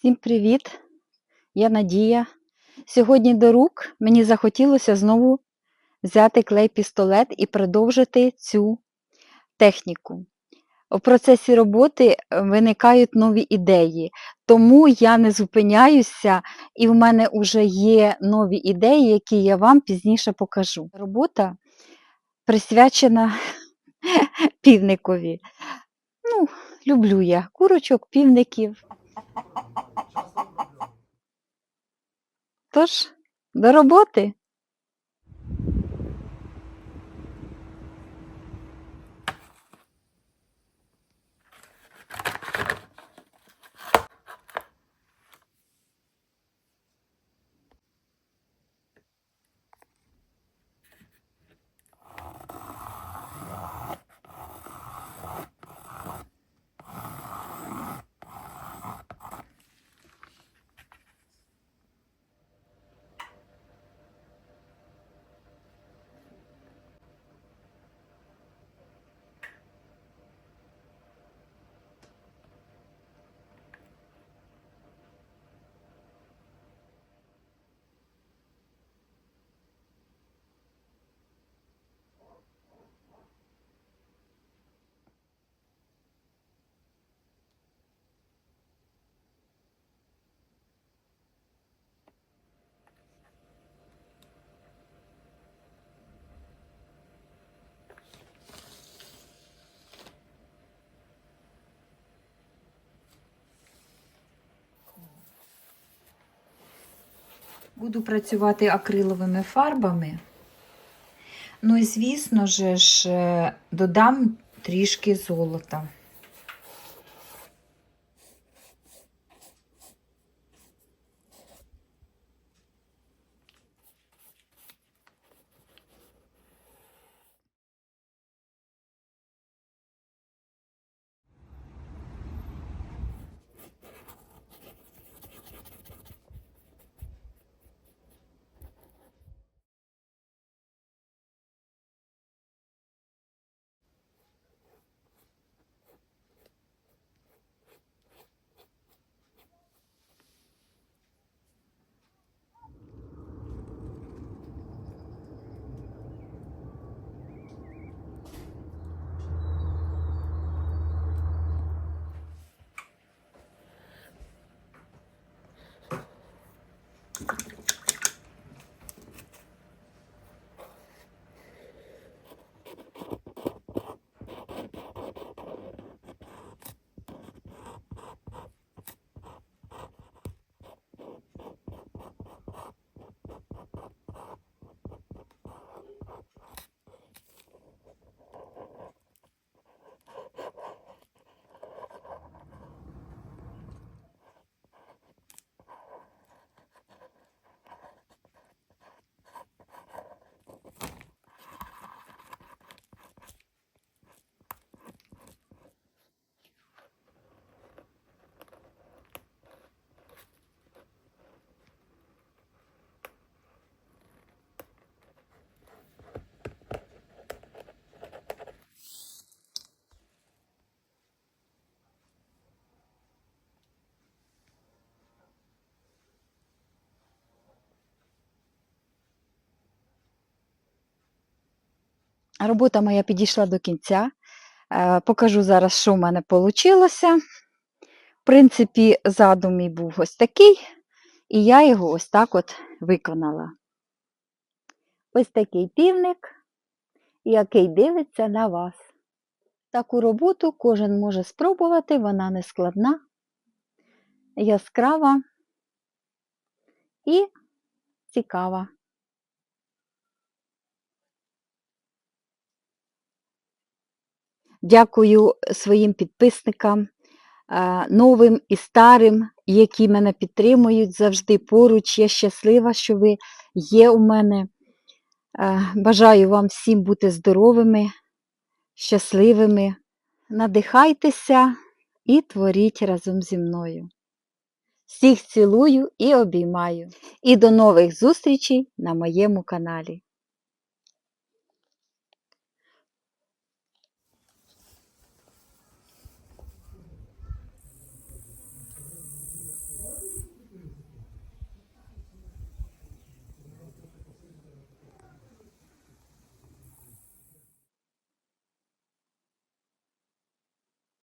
Всім привіт! Я Надія. Сьогодні до рук мені захотілося знову взяти клей-пістолет і продовжити цю техніку. У процесі роботи е, виникають нові ідеї, тому я не зупиняюся, і в мене вже є нові ідеї, які я вам пізніше покажу. Робота присвячена півникові. Ну, люблю я курочок, півників. Тож, до роботи. Буду працювати акриловими фарбами. Ну і, звісно ж, е, додам трішки золота. Робота моя підійшла до кінця. Е, Покажу зараз, що в мене вийшло. В принципі, задум мій був ось такий, і я його ось так от виконала. Ось такий півник, який дивиться на вас. Таку роботу кожен може спробувати, вона не складна, яскрава і цікава. Дякую своїм підписникам, е, новим і старим, які мене підтримують завжди поруч. Я щаслива, що ви є у мене. Е, Бажаю вам всім бути здоровими, щасливими. Надихайтеся і творіть разом зі мною. Всіх цілую і обіймаю. І до нових зустрічей на моєму каналі.